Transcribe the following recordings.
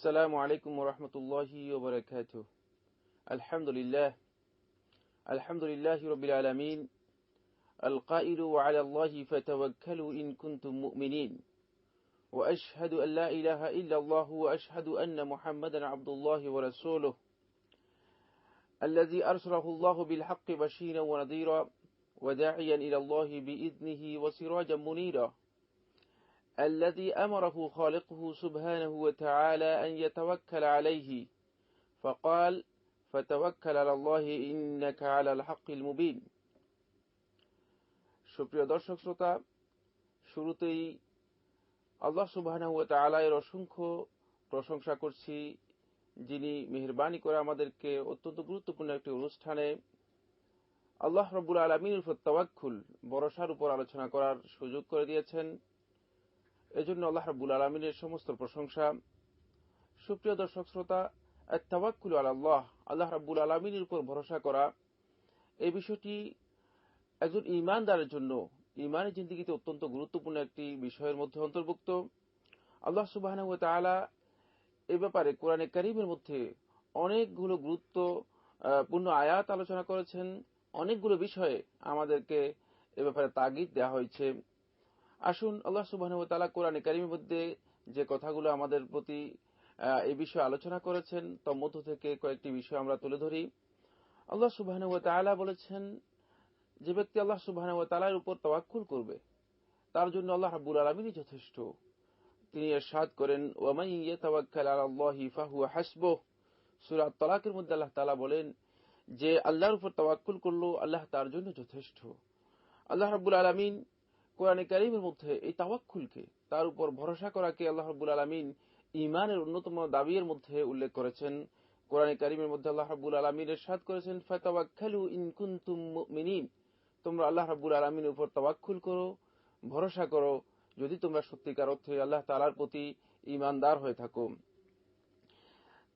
السلام عليكم ورحمة الله وبركاته. الحمد لله. الحمد لله رب العالمين. القائل وعلى الله فتوكلوا إن كنتم مؤمنين. وأشهد أن لا إله إلا الله وأشهد أن محمدا عبد الله ورسوله. الذي أرسله الله بالحق بشيرا ونذيرا وداعيا إلى الله بإذنه وسراجا منيرا. الذي أمره خالقه سبحانه وتعالى أن يتوكل عليه فقال فتوكل على الله إنك على الحق المبين সুপ্রিয় দর্শক শ্রোতা শুরুতেই আল্লাহ সুবাহ এর অসংখ্য প্রশংসা করছি যিনি মেহরবানি করে আমাদেরকে অত্যন্ত গুরুত্বপূর্ণ একটি অনুষ্ঠানে আল্লাহ রব্বুল আলমিনের উপর তাওয়াক্কুল বরসার উপর আলোচনা করার সুযোগ করে দিয়েছেন এজন্য আল্লাহ রব্বুল আলমিনের সমস্ত প্রশংসা, সুপ্রিয় দর্শক শ্রোতা তাওয়াক্কুল আল্লাহ আল্লাহ রাব্বুল আলমিনের উপর ভরসা করা। এই বিষয়টি একজন ইমানদারের জন্য ইমানের জিন্দিগিতে অত্যন্ত গুরুত্বপূর্ণ একটি বিষয়ের মধ্যে অন্তর্ভুক্ত। আল্লাহ সুবাহ এ ব্যাপারে কোরআনে করিমের মধ্যে অনেকগুলো গুরুত্বপূর্ণ আয়াত আলোচনা করেছেন। অনেকগুলো বিষয়ে আমাদেরকে এ ব্যাপারে তাগিদ দেওয়া হয়েছে। আসুন, আল্লাহ সুবাহ কোরআনে করিমের মধ্যে যে কথাগুলো আমাদের প্রতি এই বিষয়ে আলোচনা করেছেন, তার মধ্য থেকে কয়েকটি বিষয় আমরা তুলে ধরি। আল্লাহ সুবাহ বলেছেন, যে ব্যক্তি আল্লাহ সুবাহ তালার উপর তওয়াক্কুল করবে, তার জন্য আল্লাহ রাব্বুল আলমিনই যথেষ্ট। তিনি এরশাদ করেন ওয়ামাই সূরা তালাকের মধ্যে আল্লাহ তালা বলেন, যে আল্লাহর উপর তাওয়াক্কুল করল, আল্লাহ তার জন্য যথেষ্ট। আল্লাহ রাব্বুল আলামিন কোরআনে কারীমের মধ্যে এই তাওয়াক্কুলকে, তার উপর ভরসা করাকে আল্লাহ রাব্বুল আলামিন ইমানের অন্যতম দাবির মধ্যে উল্লেখ করেছেন। কোরআনে কারীমের মধ্যে আল্লাহ রাব্বুল আলামিন এরশাদ করেছেন, ফাতাওয়াক্কালু ইন কুনতুম তোমরা আল্লাহ রাব্বুল আলামিনের উপর তাওয়াক্কুল করো, ভরসা করো, যদি তোমরা সত্যিকার অর্থে আল্লাহ তাআলার প্রতি ইমানদার হয়ে থাকো।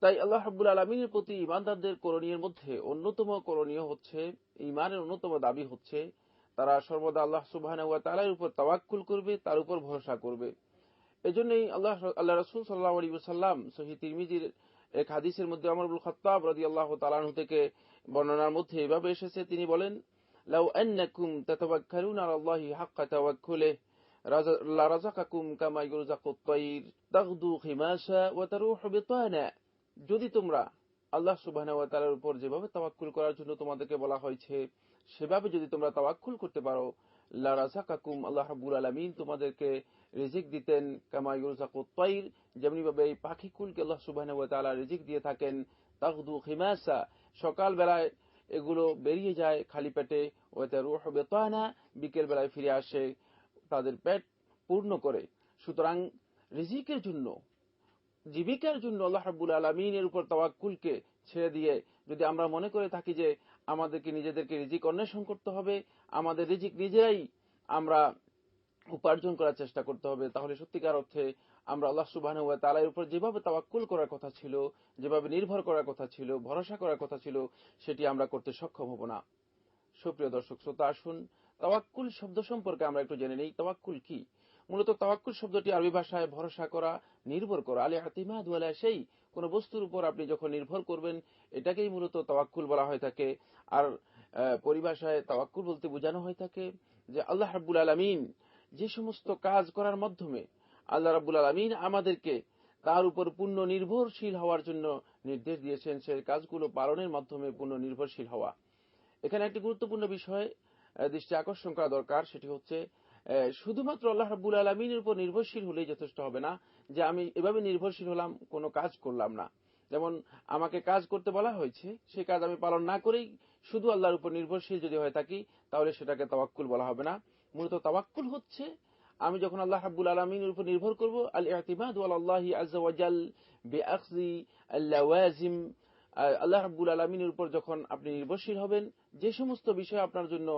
তাই আল্লাহ রাব্বুল আলামিনের প্রতি ইমানদারদের করণীয় মধ্যে অন্যতম করণীয় হচ্ছে ইমানের অন্যতম দাবি হচ্ছে তারা সর্বদা আল্লাহ সুবহানাহু ওয়া তাআলার উপর তাওয়াক্কুল করবে, তার উপর ভরসা করবে। এজন্যই আল্লাহ আল্লাহ রসুল সাল্লাল্লাহু আলাইহি ওয়াসাল্লাম সহিহ তিরমিজির এক হাদিসের মধ্যে ইবনে খাত্তাব রাদিয়াল্লাহু তাআলা থেকে বর্ণনার মধ্যে এভাবে এসেছে। তিনি বলেন, লাউ আন্নাকুম তাতাওয়াক্কালুনা আলাল্লাহি হাক্কা তাওয়াক্কুলিহি লারাযাকাকুম কামা ইরযাকুত তায়র তাগদু খিমাসা ওয়া তারুহু বিতানা। যদি তোমরা আল্লাহ সুবহানাহু ওয়া তাআলার উপর যেভাবে তাওয়াক্কুল করার জন্য তোমাদেরকে বলা হয়েছে সেভাবে যদি তোমরা তাওয়াক্কুল করতে পারো লারাযাকাকুম আল্লাহ রাব্বুল আলামিন তোমাদেরকে রিজিক দিতেন, কামা তায়র যেমনি ভাবে এই পাখিকুলকে আল্লাহ সুবহানাহু ওয়া তাআলা রিজিক দিয়ে থাকেন, তাগদু খিমাসা সকাল বেলায় এগুলো বেরিয়ে যায় খালি পেটে ওয়াতে রুহ বেতানা বিকেল বেলায় ফিরে আসে তাদের পেট পূর্ণ করে। সুতরাং রিজিকের জন্য, জীবিকার জন্য আল্লাহ রাব্বুল আলমিনের উপর তাওয়াক্কুলকে ছেড়ে দিয়ে যদি আমরা মনে করে থাকি যে আমাদেরকে নিজেদেরকে রিজিক অন্বেষণ করতে হবে, আমাদের রিজিক নিজেরাই আমরা উপার্জন করার চেষ্টা করতে হবে। তাহলে সত্যিকার অর্থে আমরা আল্লাহ সুবাহ তালার উপর যেভাবে তাওয়াক্কুল করার কথা ছিল, যেভাবে নির্ভর করার কথা ছিল, ভরসা করার কথা ছিল, সেটি আমরা করতে সক্ষম হব না। সুপ্রিয় দর্শক, শ্রোতা, আসুন, তাওয়াক্কুল শব্দ সম্পর্কে আমরা একটু জেনে নেই। তাওয়াক্কুল কি? মূলত তাওয়াক্কুল শব্দটি আরবি ভাষায় ভরসা করা, নির্ভর করা। আলী হাতিমাদ সেই কোন বস্তুর উপর আপনি যখন নির্ভর করবেন, এটাকেই মূলত তাওয়াক্কুল বলা হয়ে থাকে। আর পরিভাষায় তাওয়াক্কুল বলতে বোঝানো হয়ে থাকে যে আল্লাহ রাব্বুল আলমিন যে সমস্ত কাজ করার মাধ্যমে আল্লাহ রাবুল আলমিন আমাদেরকে তার উপর পূর্ণ নির্ভরশীল হওয়ার জন্য নির্দেশ দিয়েছেন। সেই কাজগুলো পালনের মাধ্যমে পূর্ণ নির্ভরশীল হওয়া। এখানে একটি গুরুত্বপূর্ণ বিষয় দৃষ্টি আকর্ষণ করা দরকার, সেটি হচ্ছে শুধুমাত্র আল্লাহ রাবুল আলমিনের উপর নির্ভরশীল হলেই যথেষ্ট হবে না যে আমি এভাবে নির্ভরশীল হলাম, কোনো কাজ করলাম না। যেমন আমাকে কাজ করতে বলা হয়েছে সেই কাজ আমি পালন না করেই শুধু আল্লাহর উপর নির্ভরশীল যদি হয়ে থাকি, তাহলে সেটাকে তাওয়াক্কুল বলা হবে না। মূলত তাওয়াক্কুল হচ্ছে, আমি যখন আল্লাহ রাব্বুল আলমিনের উপর নির্ভর করব আল ইতিমাদ আল্লাহি আল্লাওয়াজিম আল্লাহ রাব্বুল আলমিনের উপর যখন আপনি নির্ভরশীল হবেন, যে সমস্ত বিষয় আপনার জন্য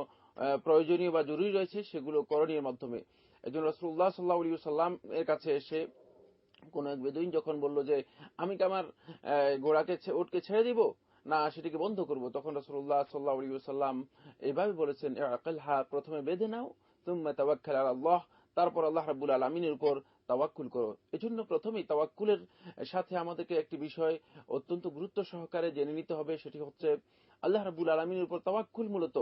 প্রয়োজনীয় বা জরুরি রয়েছে, সেগুলো করণীয় মাধ্যমে। একজন রসুল্লাহ সাল্লাহ আলী সাল্লাম এর কাছে এসে কোন এক বেদুইন যখন বলল যে, আমি কি আমার ঘোড়াকে ওটকে ছেড়ে দিব? না, সেটিকে বন্ধ করব। তখন রসুল্লাহ সাল্লাহ আলী সাল্লাম এইভাবে বলেছেন হা প্রথমে বেঁধে নাও তুম্মা তাওয়াক্কাল আল্লাহ, তারপর আল্লাহ রাব্বুল আলমিনের উপর তাওয়াক্কুল করো। এজন্য প্রথমেই তাওয়াক্কুলের সাথে আমাদেরকে একটি বিষয় অত্যন্ত গুরুত্ব সহকারে জেনে নিতে হবে, সেটি হচ্ছে আল্লাহ রাবুল আলমীর উপর তাওয়াক্কুল মূলত।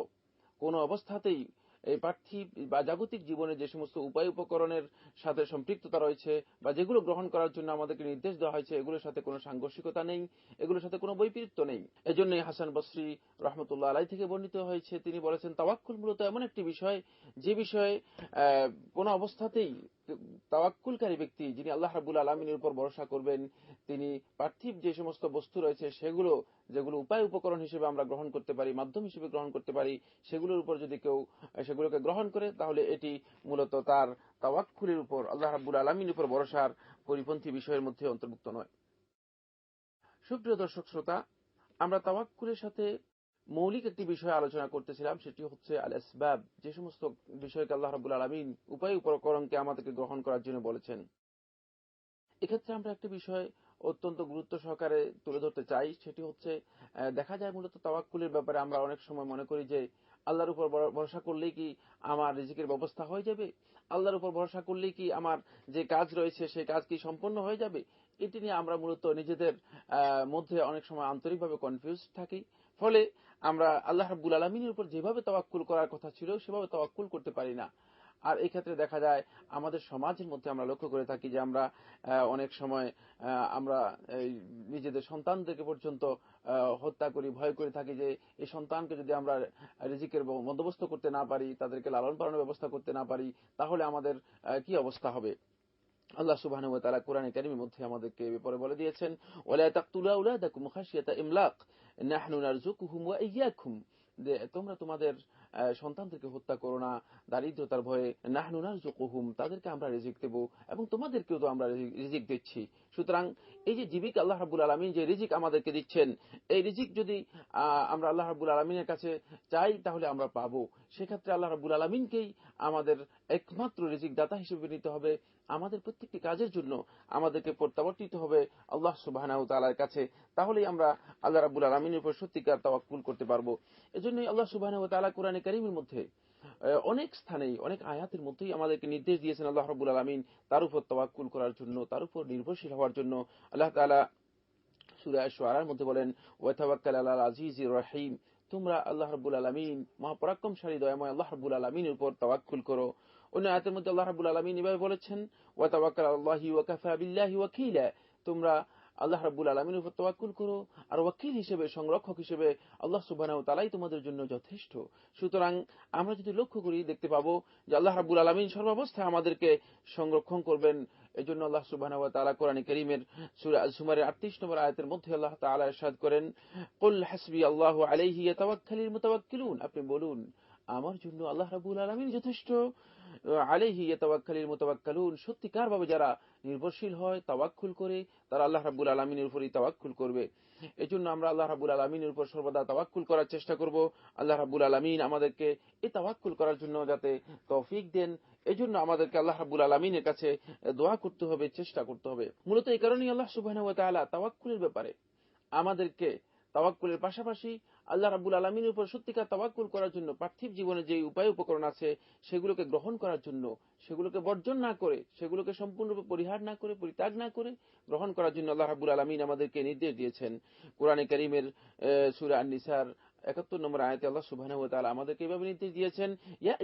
কোন অবস্থাতেই এই পার্থিব বা জাগতিক জীবনে যে সমস্ত উপায় উপকরণের সাথে সম্পৃক্ততা রয়েছে বা যেগুলো গ্রহণ করার জন্য আমাদেরকে নির্দেশ দেওয়া হয়েছে, এগুলোর সাথে কোনো সাংঘর্ষিকতা নেই, এগুলোর সাথে কোনো বৈপরীত্য নেই। এজন্য হাসান বসরি রহমতুল্লাহ আলাই থেকে বর্ণিত হয়েছে, তিনি বলেছেন, তাওয়াক্কুল মূলত এমন একটি বিষয়, যে বিষয়ে কোনো অবস্থাতেই তাওয়াক্কুলকারী ব্যক্তি যিনি আল্লাহ রাবুল আলমিনের উপর ভরসা করবেন, তিনি পার্থিব যে সমস্ত বস্তু রয়েছে সেগুলো, যেগুলো উপায় উপকরণ হিসেবে আমরা গ্রহণ করতে পারি, মাধ্যম হিসেবে গ্রহণ করতে পারি, সেগুলোর উপর যদি কেউ, সেগুলোকে গ্রহণ করে, তাহলে এটি মূলত তার তাওয়াক্কুলের উপর, আল্লাহ রাবুল আলমিনের উপর ভরসার পরিপন্থী বিষয়ের মধ্যে অন্তর্ভুক্ত নয়। সুপ্রিয় দর্শক, শ্রোতা, আমরা তাওয়াক্কুলের সাথে মৌলিক একটি বিষয় আলোচনা করতেছিলাম, সেটি হচ্ছে আল আসবাব যে সমস্ত বিষয়কে আল্লাহ রাবুল আলমিন উপায় উপকরণকে আমাদেরকে গ্রহণ করার জন্য বলেছেন। এক্ষেত্রে আমরা একটি বিষয় অত্যন্ত গুরুত্ব সহকারে তুলে ধরতে চাই, সেটি হচ্ছে দেখা যায় মূলত তাওয়াক্কুলের ব্যাপারে আমরা অনেক সময় মনে করি যে, আল্লাহর উপর ভরসা করলেই কি আমার রিজিকের ব্যবস্থা হয়ে যাবে? আল্লাহর উপর ভরসা করলেই কি আমার যে কাজ রয়েছে সেই কাজ কি সম্পন্ন হয়ে যাবে? এটি নিয়ে আমরা মূলত নিজেদের মধ্যে অনেক সময় আন্তরিকভাবে কনফিউজ থাকি। ফলে আমরা আল্লাহ রাব্বুল আলমিনের উপর যেভাবে তাওয়াক্কুল করার কথা ছিল, সেভাবে তাওয়াক্কুল করতে পারি না। আর এই ক্ষেত্রে দেখা যায়, আমাদের সমাজের মধ্যে আমরা লক্ষ্য করে থাকি যে আমরা অনেক সময় আমরা নিজেদের সন্তানদেরকে পর্যন্ত হত্যা করি, ভয় করে থাকি যে এই সন্তানকে যদি আমরা রিজিকের বন্দোবস্ত করতে না পারি, তাদেরকে লালন পালনের ব্যবস্থা করতে না পারি, তাহলে আমাদের কি অবস্থা হবে? আল্লাহ সুবাহ তারা কোরআন একাডেমির মধ্যে আমাদেরকে ব্যাপারে বলে দিয়েছেন ওলা তাকতুলা উলাদাকুম খাশিয়াতা ইমলাক। নাহনু নারজুকুহুম ওয়া ইয়্যাকুম তোমরা তোমাদের সন্তানদেরকে হত্যা করো না, দারিদ্রতার ভয়ে নাহনুনার জোকুহুম তাদেরকে আমরা রিজিক দেবো এবং তোমাদেরকেও তো আমরা রিজিক দিচ্ছি। সুতরাং এই যে জীবিকা আল্লাহ রাবুল আলমিন যে রিজিক আমাদেরকে দিচ্ছেন, এই রিজিক যদি আমরা আল্লাহ রাবুল আলমিনের কাছে চাই, তাহলে আমরা পাবো। সেক্ষেত্রে আল্লাহ রাবুল আলমিনকেই আমাদের একমাত্র রিজিক দাতা হিসেবে নিতে হবে। আমাদের প্রত্যেকটি কাজের জন্য আমাদেরকে প্রত্যাবর্তিত হবে আল্লাহ সুবাহ কাছে। তাহলেই আমরা আল্লাহ রাবুল আলমিনের উপর সত্যিকার তাওয়াক্কুল করতে পারব। এজন্যই আল্লাহ সুবাহ তালা কোরআনে কারিমের মধ্যে। অনেক স্থানেই, অনেক আয়াতের মধ্যেই আমাদেরকে নির্দেশ দিয়েছেন আল্লাহ রবুল আলমিন তার উপর তওয়াক্কুল করার জন্য, তার উপর নির্ভরশীল হওয়ার জন্য। আল্লাহ তালা সুরায় সোয়ারার মধ্যে বলেন ওয়াতাবাক্কাল আল্লাহ আজিজ রহিম। তোমরা আল্লাহ রবুল আলমিন, মহাপরাক্রমশালী, দয়াময় আল্লাহ রবুল আলমিনের উপর তওয়াক্কুল করো। অন্য আয়াতের মধ্যে আল্লাহ রাবুল আলমিন এভাবে বলেছেন ওয়াতাবাক্কাল আল্লাহি ওয়াকাফা বিল্লাহি ওয়াকিলা। তোমরা আল্লাহ রাবুল আলমিনের উপর তোয়াক্কুল করো। আর ওয়াকিল হিসেবে, সংরক্ষক হিসেবে আল্লাহ সুবাহ তালাই তোমাদের জন্য যথেষ্ট। সুতরাং আমরা যদি লক্ষ্য করি, দেখতে পাবো যে আল্লাহ রাবুল আলমিন সর্বাবস্থায় আমাদেরকে সংরক্ষণ করবেন। এই জন্য আল্লাহ সুবাহ তালা কোরআন করিমের সুমারের আটত্রিশ নম্বর আয়তের মধ্যে আল্লাহ তালা এরশাদ করেন, কুল হাসবি আল্লাহ আলাইহি তাওয়াক্কালিল মুতাওয়াক্কিলুন। আপনি বলুন, আমার জন্য আল্লাহ রাবুল আলমিন যথেষ্ট। আলেহি তাওয়াক্কালিল মুতাওয়াক্কালুন, সত্যিকার ভাবে যারা নির্ভরশীল হয়, তাওয়াক্কুল করে, তারা আল্লাহ আলমিনের উপরই তাওয়াক্কুল করবে। এই জন্য আমরা আল্লাহ রাবুল আলমিনের উপর সর্বদা তাওয়াক্কুল করার চেষ্টা করব। আল্লাহ আলমিন আমাদেরকে এই তাওয়াক্কুল করার জন্য যাতে তৌফিক দেন। এই জন্য আমাদেরকে আল্লাহ আলমিনের কাছে দোয়া করতে হবে, চেষ্টা করতে হবে। মূলত এই কারণেই আল্লাহ সুবাহ তাওয়াক্কুলের ব্যাপারে আমাদেরকে তাওয়াক্কুলের পাশাপাশি আল্লাহ রাবুল আলমিনের উপর সত্যিকার তাওয়াক্কুল করার জন্য, পার্থিব জীবনে যে উপায় উপকরণ আছে সেগুলোকে গ্রহণ করার জন্য, সেগুলোকে বর্জন না করে, সেগুলোকে সম্পূর্ণরূপে পরিহার না করে, পরিত্যাগ না করে গ্রহণ করার জন্য আল্লাহ রাবুল আলমিন আমাদেরকে নির্দেশ দিয়েছেন। কোরআনে করিমের সুরা নিসার একাত্তর নম্বর আয়তে আল্লাহ সুবাহ আমাদেরকে এভাবে নির্দেশ দিয়েছেন, ইয়া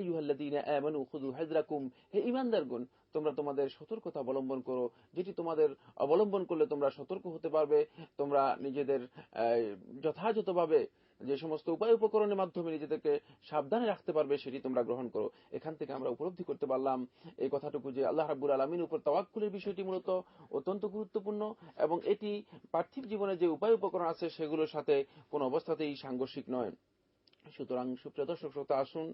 হে ইমানদারগুন তোমরা তোমাদের সতর্কতা অবলম্বন করো, যেটি তোমাদের অবলম্বন করলে তোমরা সতর্ক হতে পারবে, তোমরা নিজেদের যথাযথভাবে যে সমস্ত উপায় উপকরণের মাধ্যমে নিজেদেরকে সাবধানে রাখতে পারবে, সেটি তোমরা গ্রহণ করো। এখান থেকে আমরা উপলব্ধি করতে পারলাম এই কথাটুকু যে আল্লাহ রাবুল আলমিন উপর তাওয়াক্কুলের বিষয়টি মূলত অত্যন্ত গুরুত্বপূর্ণ এবং এটি পার্থিব জীবনে যে উপায় উপকরণ আছে, সেগুলোর সাথে কোনো অবস্থাতেই সাংঘর্ষিক নয়। সুতরাং সুপ্রিয় দর্শক, শ্রোতা, আসুন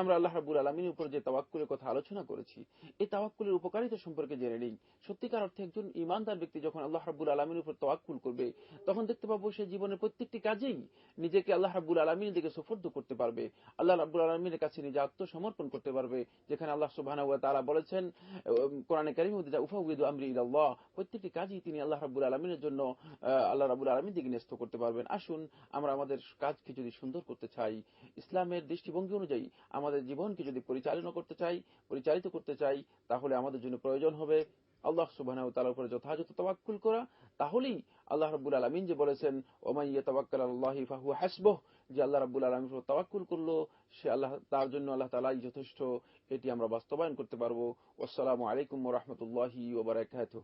আমরা আল্লাহ রাবুল আলমীর উপর যে তাওয়াক্কুলের কথা আলোচনা করেছি, এই তাওয়াক্কুলের উপকারিতা সম্পর্কে জেনে নিই। সত্যিকার অর্থে একজন ইমানদার ব্যক্তি যখন আল্লাহ রাবুল আলমীর উপর তাওয়াক্কুল করবে, তখন দেখতে পাবো সে জীবনের প্রত্যেকটি কাজেই নিজেকে আল্লাহ রাবুল আলমীর দিকে সুফর্দ করতে পারবে। আল্লাহ রাবুল আলমীর কাছে নিজে আত্মসমর্পণ করতে পারবে, যেখানে আল্লাহ সুবাহ তারা বলেছেন কোরআনে কারিম উফাউদ আমরি আল্লাহ প্রত্যেকটি কাজই তিনি আল্লাহ রাবুল আলমিনের জন্য আল্লাহ রাবুল আলমীর দিকে ন্যস্ত করতে পারবেন। আসুন আমরা আমাদের কাজকে যদি সুন্দর করতে চাই চাই, ইসলামের দৃষ্টিভঙ্গি অনুযায়ী আমাদের জীবনকে যদি পরিচালনা করতে চাই, পরিচালিত করতে চাই, তাহলে আমাদের জন্য প্রয়োজন হবে আল্লাহ সুবাহ তালার উপরে যথাযথ তবাক্কুল করা। তাহলেই আল্লাহ রব্বুল আলমিন যে বলেছেন ওমাইয়া তবাক্কাল আল্লাহ ফাহু হাসবহ যে আল্লাহ রাব্বুল আলমিন তাওয়াক্কুল করল, সে আল্লাহ, তার জন্য আল্লাহ তালাই যথেষ্ট। এটি আমরা বাস্তবায়ন করতে পারব। আসসালামু আলাইকুম রহমতুল্লাহি ওবরাকাতুহ